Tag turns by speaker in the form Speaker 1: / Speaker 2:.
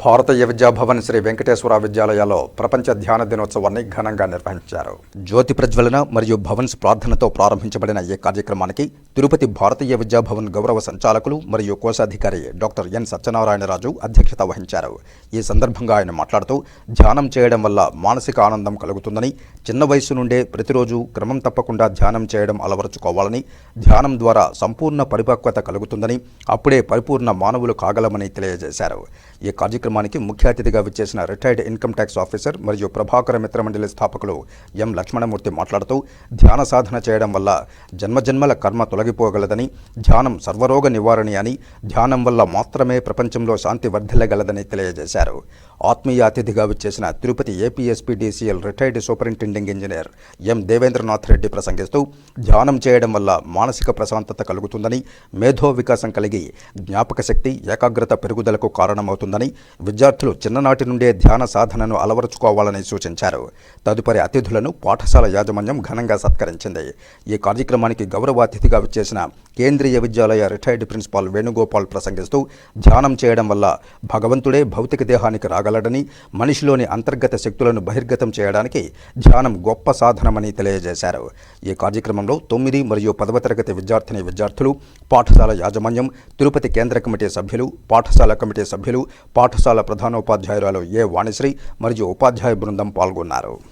Speaker 1: భారతీయ విద్యాభవన్ శ్రీ వెంకటేశ్వర విద్యాలయాల్లో ప్రపంచ ధ్యాన దినోత్సవాన్ని ఘనంగా నిర్వహించారు. జ్యోతి ప్రజ్వలన మరియు భవన్స్ ప్రార్థనతో ప్రారంభించబడిన ఈ కార్యక్రమానికి తిరుపతి భారతీయ విద్యాభవన్ గౌరవ సంచాలకులు మరియు కోశాధికారి డాక్టర్ ఎన్ సత్యనారాయణరాజు అధ్యక్షత వహించారు. ఈ సందర్భంగా ఆయన మాట్లాడుతూ ధ్యానం చేయడం వల్ల మానసిక ఆనందం కలుగుతుందని చిన్న వయసు నుండే ప్రతిరోజు క్రమం తప్పకుండా ధ్యానం చేయడం అలవరుచుకోవాలని ధ్యానం ద్వారా సంపూర్ణ పరిపక్వత కలుగుతుందని అప్పుడే పరిపూర్ణ మానవులు కాగలమని తెలియజేశారు. ఈ కార్యక్రమానికి ముఖ్య అతిథిగా విచ్చేసిన రిటైర్డ్ ఇన్కమ్ ట్యాక్స్ ఆఫీసర్ మరియు ప్రభాకర మిత్రమండలి స్థాపకులు ఎం లక్ష్మణమూర్తి మాట్లాడుతూ ధ్యాన సాధన చేయడం వల్ల జన్మజన్మల కర్మ తొలగిపోగలదని ధ్యానం సర్వరోగ నివారణి అని ధ్యానం వల్ల మాత్రమే ప్రపంచంలో శాంతి వర్ధిల్లగలదని తెలియజేశారు. ఆత్మీయ అతిథిగా విచ్చేసిన Tirupati APSPDCL retired superintending engineer M Devendranath Reddy ప్రసంగిస్తూ ధ్యానం చేయడం వల్ల మానసిక ప్రశాంతత కలుగుతుందని మేధో వికాసం కలిగి జ్ఞాపక శక్తి ఏకాగ్రత పెరుగుదలకు కారణమవుతుందని విద్యార్థులు చిన్ననాటి నుండే ధ్యాన సాధనను అలవరుచుకోవాలని సూచించారు. తదుపరి అతిథులను పాఠశాల యాజమాన్యం ఘనంగా సత్కరించింది. ఈ కార్యక్రమానికి గౌరవ అతిథిగా విచ్చేసిన కేంద్రీయ విద్యాలయ రిటైర్డ్ ప్రిన్సిపాల్ వేణుగోపాల్ ప్రసంగిస్తూ ధ్యానం చేయడం వల్ల భగవంతుడే భౌతిక దేహానికి రాగలడని మనిషిలోని అంతర్గత శక్తులను బహిర్గతం చేయడానికి ధ్యానం గొప్ప సాధనమని తెలియజేశారు. ఈ కార్యక్రమంలో తొమ్మిది మరియు పదవ తరగతి విద్యార్థిని విద్యార్థులు పాఠశాల యాజమాన్యం తిరుపతి కేంద్ర కమిటీ సభ్యులు పాఠశాల కమిటీ సభ్యులు పాఠ పాఠశాల ప్రధానోపాధ్యాయురాలు ఏ వాణిశ్రీ మరియు ఉపాధ్యాయ బృందం పాల్గొన్నారు.